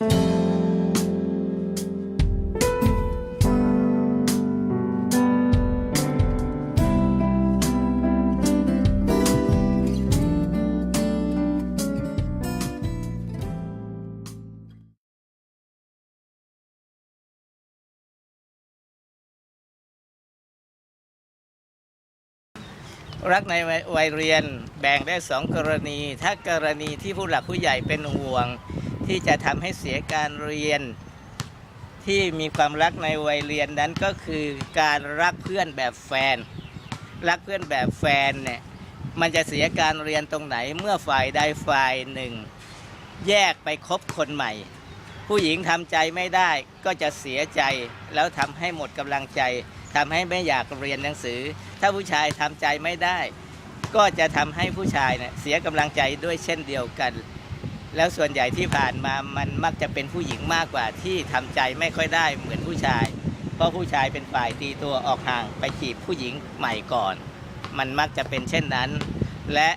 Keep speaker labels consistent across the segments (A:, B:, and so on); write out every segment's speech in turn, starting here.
A: รักในวัยเรียนแบ่งได้สองกรณี ถ้ากรณีที่ผู้หลักผู้ใหญ่เป็นห่วง ที่จะทำให้เสียการเรียน ที่มีความรักในวัยเรียนนั้นก็คือการรักเพื่อนแบบแฟน รักเพื่อนแบบแฟนเนี่ยมันจะเสียการเรียนตรงไหนเมื่อฝ่ายใดฝ่ายหนึ่ง แยกไปคบคนใหม่ ผู้หญิงทำใจไม่ได้ก็จะเสียใจแล้วทำให้หมดกำลังใจทำให้ไม่อยากเรียนหนังสือ ถ้าผู้ชายทำใจไม่ได้ ก็จะทำให้ผู้ชายเนี่ยเสียกำลังใจด้วยเช่นเดียวกัน แล้วส่วนใหญ่ที่ผ่านมามันมักจะเป็นผู้หญิงมากกว่าที่ทำใจไม่ค่อยได้เหมือนผู้ชาย เพราะผู้ชายเป็นฝ่ายตีตัวออกห่างไปจีบผู้หญิงใหม่ก่อน มันมักจะเป็นเช่นนั้น และ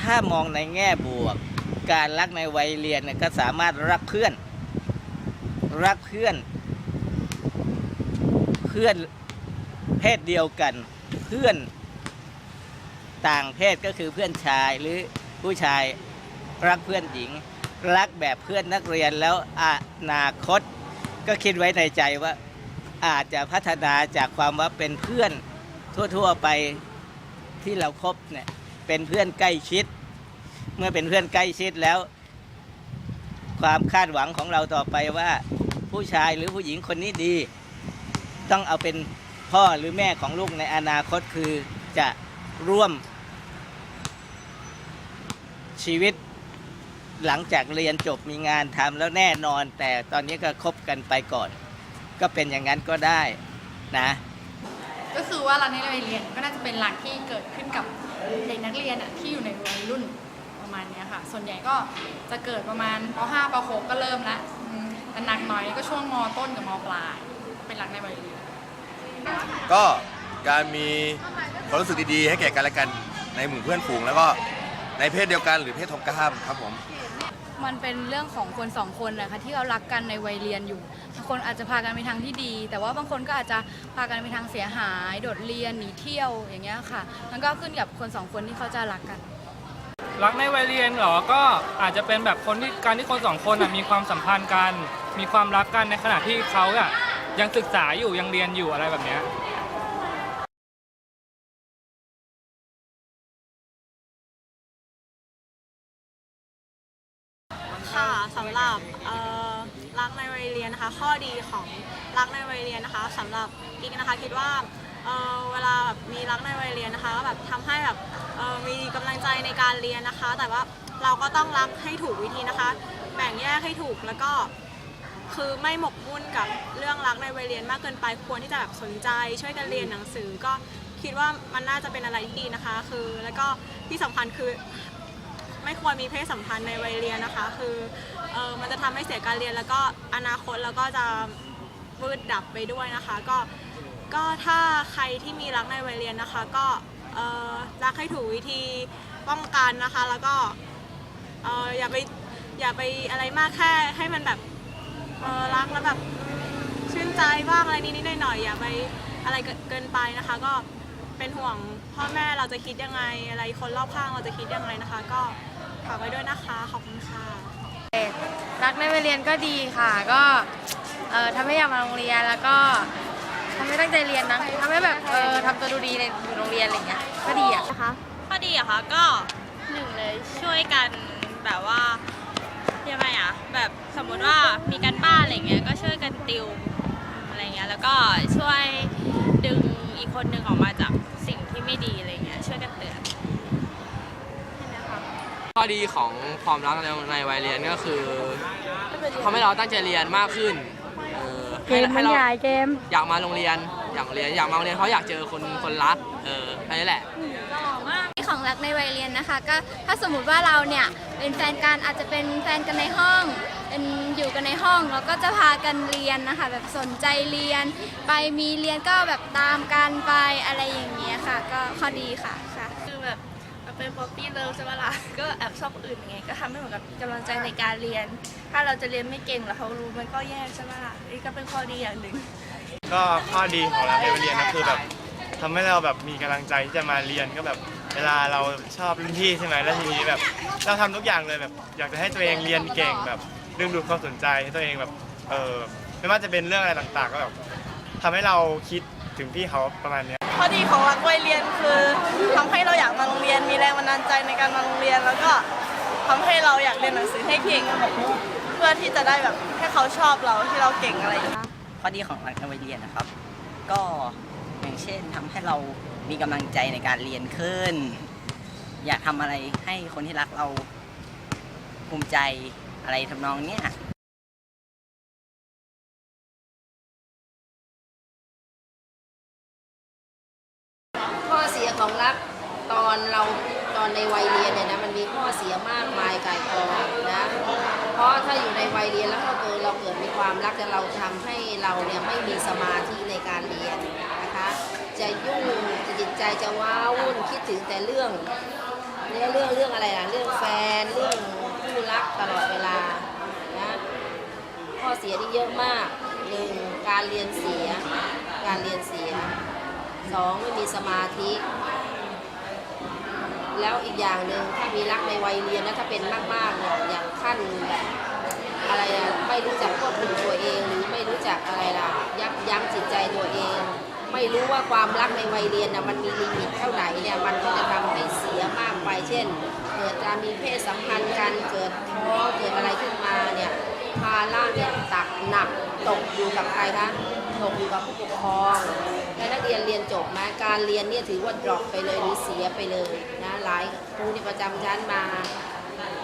A: ถ้ามองในแง่บวก การรักในวัยเรียนเนี่ยก็สามารถรักเพื่อน รักเพื่อน เพื่อนเพศเดียวกันเพื่อนต่างเพศก็คือเพื่อนชายหรือผู้ชาย รักเพื่อนหญิง รักแบบเพื่อนนักเรียนแล้วอนาคต ก็คิดไว้ในใจว่าอาจจะพัฒนาจากความว่าเป็นเพื่อนทั่ว ๆไปที่เราครบเนี่ยเป็นเพื่อนใกล้ชิด เมื่อเป็นเพื่อนใกล้ชิดแล้ว ความคาดหวังของเราต่อไปว่า ผู้ชายหรือผู้หญิงคนนี้ดี ต้องเอาเป็นพ่อหรือแม่ของลูกในอนาคตคือจะร่วมชีวิต หลังจากเรียนจบมีงานทำแล้วแน่นอน แต่ตอนนี้ก็คบกันไปก่อน ก็เป็นอย่างนั้นก็ได้นะ
B: ก็คือว่ารักในวัยเรียนก็น่าจะเป็นรักที่เกิดขึ้นกับเด็กนักเรียนอะที่อยู่ในวัยรุ่นประมาณเนี้ยค่ะ ส่วนใหญ่ก็จะเกิดประมาณป .5 ป .6 ก็เริ่มละอืมแต่หนักหน่อยก็ช่วงม ต้นกับม ปลาย เป็นรักในวัยเรียน
C: ก็การมีความรู้สึกดีๆ ให้แก่กันและกันในหมู่เพื่อนฝูงแล้วก็ในเพศเดียวกันหรือเพศตรงข้ามครับผม
D: มันเป็นเรื่องของคนสองคนนะคะที่เขารักกันในวัยเรียนอยู่บางคนอาจจะพากันไปทางที่ดี แต่ว่าบางคนก็อาจจะพากันไปทางเสียหาย โดดเรียนหนีเที่ยวอย่างเงี้ยค่ะ มันก็ขึ้นกับคนสองคนที่เขาจะรักกัน
E: รักในวัยเรียนเหรอ ก็อาจจะเป็นแบบคนที่การที่คนสองคนอะมีความสัมพันธ์กัน มีความรักกันในขณะที่เขาอะยังศึกษาอยู่ยังเรียนอยู่อะไรแบบเนี้ย
F: รักในวัยเรียนนะคะ ข้อดีของรักในวัยเรียนนะคะสำหรับกิ๊กนะคะคิดว่าเออเวลาแบบมีรักในวัยเรียนนะคะก็แบบทำให้แบบมีกำลังใจในการเรียนนะคะ แต่ว่าเราก็ต้องรักให้ถูกวิธีนะคะ แบ่งแยกให้ถูกแล้วก็คือไม่หมกมุ่นกับเรื่องรักในวัยเรียนมากเกินไปควรที่จะแบบสนใจ ช่วยกันเรียนหนังสือก็คิดว่ามันน่าจะเป็นอะไรที่ดีนะคะ คือแล้วก็ที่สำคัญคือไม่ควรมีเพศสัมพันธ์ในวัยเรียนนะคะ คือ เออมันจะทำให้เสียการเรียนแล้วก็อนาคตแล้วก็จะวืดดับไปด้วยนะคะ ก็ก็ถ้าใครที่มีรักในวัยเรียนนะคะ ก็เออรักให้ถูกวิธีป้องกันนะคะ แล้วก็เอออย่าไปอย่าไปอะไรมากแค่ให้มันแบบเออรักแล้วแบบชื่นใจบ้างอะไรนิดๆหน่อยๆอย่าไปอะไรเกินไปนะคะ ก็เป็นห่วงพ่อแม่เราจะคิดยังไงอะไรคนรอบข้างเราจะคิดยังไงนะคะ ก็ฝากไว้ด้วยนะคะขอบคุณค่ะ
D: รักในวัยเรียนก็ดีค่ะ ก็เอ่อทำให้อยากมาโรงเรียนแล้วก็ทำให้ตั้งใจเรียนนะทำให้แบบเออทำตัวดูดีในอยู่โรงเรียนอะไรเงี้ยก็ดีอะนะคะ
G: ข้อดีอะคะก็หนึ่งเลยช่วยกันแบบว่ายังไงอะแบบสมมุติว่ามีการบ้านอะไรเงี้ยก็ช่วยกันติวอะไรเงี้ยแล้วก็ช่วยดึงอีกคนหนึ่งออกมาจากสิ่งที่ไม่ดีอะไรเงี้ยช่วยกันเตือนแค่นั้นค่ะ
H: ข้อดีของความรักในในวัยเรียนก็คือทำให้เราตั้งใจเรียนมากขึ้นเออให้ให้เราอยากมาโรงเรียนอยากเรียนอยากมาโรงเรียนเพราะอยากเจอคนคนรักเออแค่นี้แหละ
I: ของรักในวัยเรียนนะคะ ก็ถ้าสมมุติว่าเราเนี่ยเป็นแฟนกันอาจจะเป็นแฟนกันในห้องเป็นอยู่กันในห้องแล้วก็จะพากันเรียนนะคะ แบบสนใจเรียน ไปมีเรียนก็แบบตามกันไปอะไรอย่างเงี้ยค่ะ ก็ข้อดีค่ะ
G: เป็นป๊อปปี้เลิฟใช่ไหมล่ะก็แอบชอบคนอื่นยังไงก็ทำให้เหมือนกับมีกำลังใจในการเรียน ถ้าเราจะเรียนไม่เก่งแล้วเขารู้มันก็แย่ใช่ไหมล่ะนี่ก็เป็นข้อดีอย่างหนึ่ง
J: ก็ข้อดีของรักในวัยเรียนก็คือแบบทำให้เราแบบมีกำลังใจที่จะมาเรียนก็แบบเวลาเราชอบรุ่นพี่ใช่ไหมแล้วทีนี้แบบ เราทำทุกอย่างเลยแบบ อยากจะให้ตัวเองเรียนเก่งแบบดึงดูดความสนใจให้ตัวเองแบบเออไม่ว่าจะเป็นเรื่องอะไรต่างๆ ก็แบบทำให้เราคิดถึงพี่เขาประมาณเนี้ย
F: ข้อดีของรักวัยเรียนคือ ทำให้เราอยากมาโรงเรียน มีแรงบันดาลใจในการมาโรงเรียน แล้วก็ทำให้เราอยากเรียนหนังสือให้เก่ง เพื่อที่จะได้แบบให้เขาชอบเราที่เราเก่งอะไรอย่างเงี้ย
K: ข้อดีของการวัยเรียนนะครับ ก็อย่างเช่นทำให้เรามีกำลังใจในการเรียนขึ้น อยากทำอะไรให้คนที่รักเราภูมิใจอะไรทำนองเนี้ย
L: ข้อเสียของรักต อนเราตอนในวัยเรียนเนี่ยนะมันมีข้อเสียมากมายกายกองนะเพราะถ้าอยู่ในวัยเรียนแล้วก็เกิดเราเกิดมีความรักแต่เราทำให้เราเนี่ยไม่มีสมาธิในการเรียนนะคะจะยุ่งจะจิตใจจะว้าวุ่นคิดถึงแต่เรื่องเรื่อเรื่องเรื่องอะไรนะเรื่องแฟนเรื่องคู่รักตลอดเวลานะข้อเสียนี่เยอะมากหนึ่งการเรียนเสีย การเรียนเสียสองไม่มีสมาธิ แล้วอีกอย่างหนึ่งถ้ามีรักในวัยเรียนนะถ้าเป็นมากๆเนี่ยอย่างขั้นแบบอะไรอะไม่รู้จักควบคุมตัวเอง หรือไม่รู้จักอะไรล่ะยับยั้งจิตใจตัวเอง ไม่รู้ว่าความรักในวัยเรียนนะมันมีลิมิตเท่าไหร่เนี่ยมันก็จะทำให้เสียมากไป เช่น เกิดการมีเพศสัมพันธ์กันเกิดท้อเกิดอะไรขึ้นมาเนี่ยภาระเนี่ยตักหนักตกอยู่กับใครคะตกอยู่กับผู้ปกครองและนักเรียนเรียนจบไหมการเรียนเนี่ยถือว่า drop ไปเลยหรือเสียไปเลย หลายครูที่ประจำชั้นมา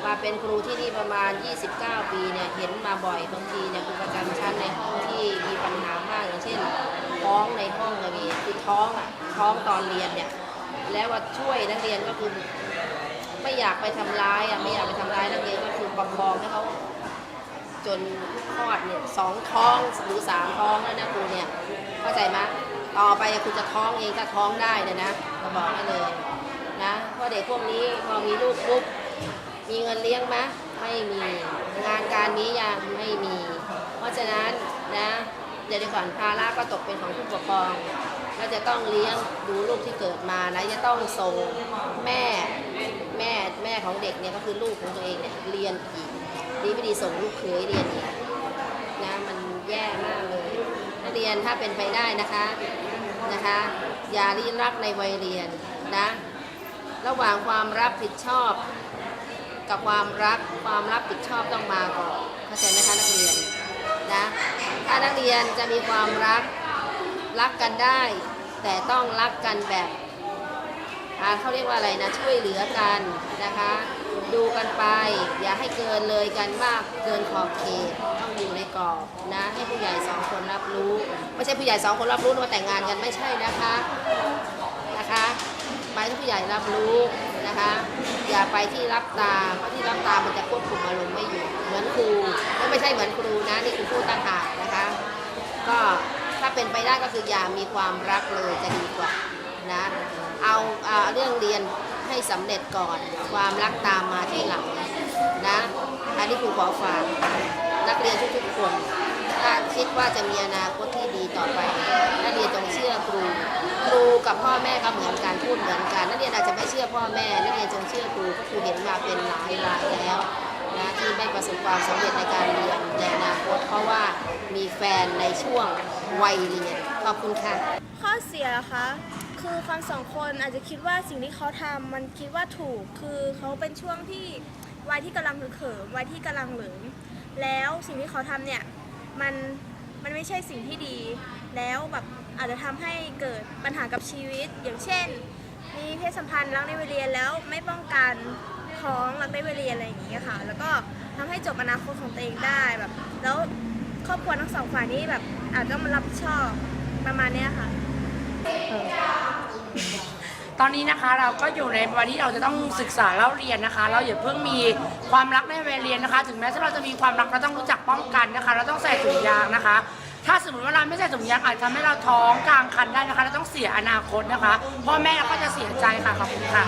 L: มาเป็นครูที่นี่ประมาณ 29 ปีเนี่ยเห็นมาบ่อยบางทีเนี่ยครูประจำชั้นในห้องที่มีปัญหามากอย่างเช่นท้องในห้องก็มีคือท้องอะท้องตอนเรียนเนี่ยแล้วว่าช่วยนักเรียนก็คือไม่อยากไปทำร้ายอะไม่อยากไปทำร้ายนักเรียนก็คือประคองให้เขาจนคลอดเนี่ยสองท้องหรือสามท้องแล้วนะครูเนี่ยเข้าใจไหมต่อไปคุณจะท้องเองถ้าท้องได้เนี่ยนะเราบอกให้เลยนะ ราะเด็กพวกนี้พอมีลูกปุ๊บมีเงินเลี้ยงไหมไม่มีงานการนี้ยังไม่มี เพราะฉะนั้นนะเดี๋ยวก่อนภาระก็ตกเป็นของผู้ปกครองก็จะต้องเลี้ยงดูลูกที่เกิดมานะจะต้องส่งแม่แม่แม่ของเด็กเนี่ยก็คือลูกของตัวเองเนี่ยเรียนอีกดีไม่ดีส่งลูกเขยเรียนอีกนะมันแย่มากเลยนักเรียนถ้าเป็นไปได้นะคะนะคะ อย่ารีรักในวัยเรียนนะ ระหว่างความรับผิดชอบ กับความรักความรับผิดชอบต้องมาก่อนเข้าใจไหมคะนักเรียนนะถ้านักเรียนจะมีความรักรักกันได้ แต่ต้องรักกันแบบเขาเรียกว่าอะไรนะช่วยเหลือกันนะคะ ดูกันไป อย่าให้เกินเลยกันมากเกินขอบเขตต้องอยู่ในกรอบนะให้ผู้ใหญ่สองคนรับรู้ ไม่ใช่ผู้ใหญ่สองคนรับรู้ว่าแต่งงานกันไม่ใช่นะคะ ไปที่ผู้ใหญ่รับรู้นะคะ อย่าไปที่รับตาเพราะที่รับตามันจะควบคุมอารมณ์ไม่อยู่ เหมือนครูก็ไม่ใช่เหมือนครูนะนี่คือผู้ตั้งหากนะคะ ก็ถ้าเป็นไปได้ก็คืออย่ามีความรักเลยจะดีกว่านะเอาเอาเรื่องเรียนให้สำเร็จก่อน ความรักตามมาที่หลังนะอันนี้ครูขอฝากนักเรียนทุกๆคน ถ้าคิดว่าจะมีอนาคตที่ดีต่อไปนักเรียนจงเชื่อครู ครูกับพ่อแม่ก็เหมือนกันพูดเหมือนกันนักเรียนอาจจะไม่เชื่อพ่อแม่นักเรียนจงเชื่อครูเพราะครูเห็นมาเป็นหลายรายแล้วนะที่ไม่ประสบความสำเร็จในการเรียนในอนาคต เพราะว่ามีแฟนในช่วงวัยเรียนขอบคุณค่ะ
M: ข้อเสียคะคือคนสองคนอาจจะคิดว่าสิ่งที่เขาทำมันคิดว่าถูก คือเขาเป็นช่วงที่วัยที่กำลังเขิมวัยที่กำลังเหลิมแล้วสิ่งที่เขาทำเนี่ย มันมันไม่ใช่สิ่งที่ดี แล้วแบบอาจจะทำให้เกิดปัญหากับชีวิต อย่างเช่น มีเพศสัมพันธ์รักในวัยเรียนแล้วไม่ป้องกันท้องรักในวัยเรียนอะไรอย่างเงี้ยค่ะ แล้วก็ทำให้จบอนาคตของตัวเองได้แบบ แล้วครอบครัวทั้งสองฝ่ายนี่แบบอาจจะมารับผิดชอบประมาณเนี้ยค่ะ
N: ตอนนี้นะคะเราก็อยู่ในวันที่เราจะต้องศึกษาเล่าเรียนนะคะ เราอย่าเพิ่งมีความรักในวัยเรียนนะคะ ถึงแม้ว่าเราจะมีความรักเราต้องรู้จักป้องกันนะคะ เราต้องใส่ถุงยางนะคะ ถ้าสมมติว่าเราไม่ใส่ถุงยางอาจจะทำให้เราท้องกลางคันได้นะคะ เราต้องเสียอนาคตนะคะพ่อแม่เราก็จะเสียใจค่ะขอบคุณค่ะ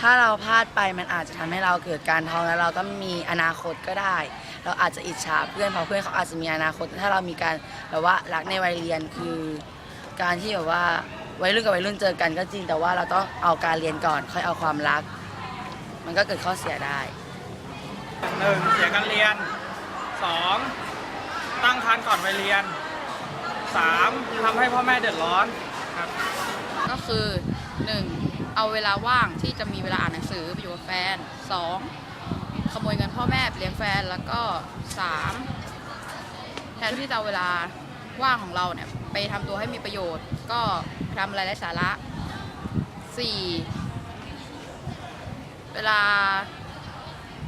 O: ถ้าเราพลาดไปมันอาจจะทำให้เราเกิดการท้องแล้วเราก็ม่มีอนาคตก็ได้ เราอาจจะอิจฉาเพื่อนเพราะเพื่อนเขาอาจจะมีอนาคตถ้าเรามีการแบบว่ารักในวัยเรียนคือ การที่แบบว่า วัยรุ่นกับวัยรุ่นเจอกันก็จริงแต่ว่าเราต้องเอาการเรียนก่อน ค่อยเอาความรัก มันก็เกิดข้อเสียได้
P: หนึ่งเสียการเรียนสองตั้งครรภ์ก่อนวัยเรียนสามทำให้พ่อแม่เดือดร้อนครับ
D: ก็คือ 1. เอาเวลาว่างที่จะมีเวลาอ่านหนังสือไปอยู่กับแฟน 2. ขโมยเงินพ่อแม่ไปเลี้ยงแฟนแล้วก็ 3. แทนที่จะเอาเวลาว่างของเราเนี่ยไปทำตัวให้มีประโยชน์ก็ไป ทำอะไรไร้สาระ 4. เวลา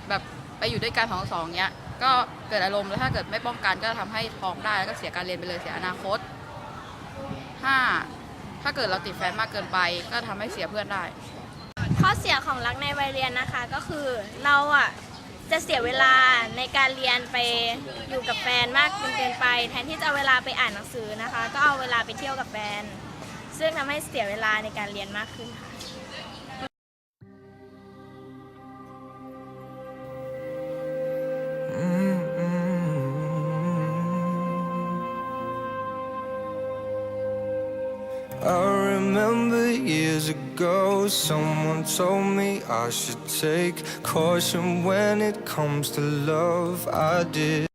D: แบบไปอยู่ด้วยกันของสองเนี้ย ก็เกิดอารมณ์แล้วถ้าเกิดไม่ป้องกันก็ทำให้ท้องได้แล้วก็เสียการเรียนไปเลยเสียอนาคต 5. ถ้าเกิดเราติดแฟนมากเกินไป ก็ทำให้เสียเพื่อนได้
G: ข้อเสียของรักในวัยเรียนนะคะก็คือเราอะจะเสียเวลาในการเรียนไปอยู่กับแฟนมากจนเกินไป แทนที่จะเอาเวลาไปอ่านหนังสือนะคะ ก็เอาเวลาไปเที่ยวกับแฟน ซึ่งทำให้เสียเวลาในการเรียนมากขึ้นค่ะ
Q: I remember years ago, someone told me I should take caution when it comes to love. I did.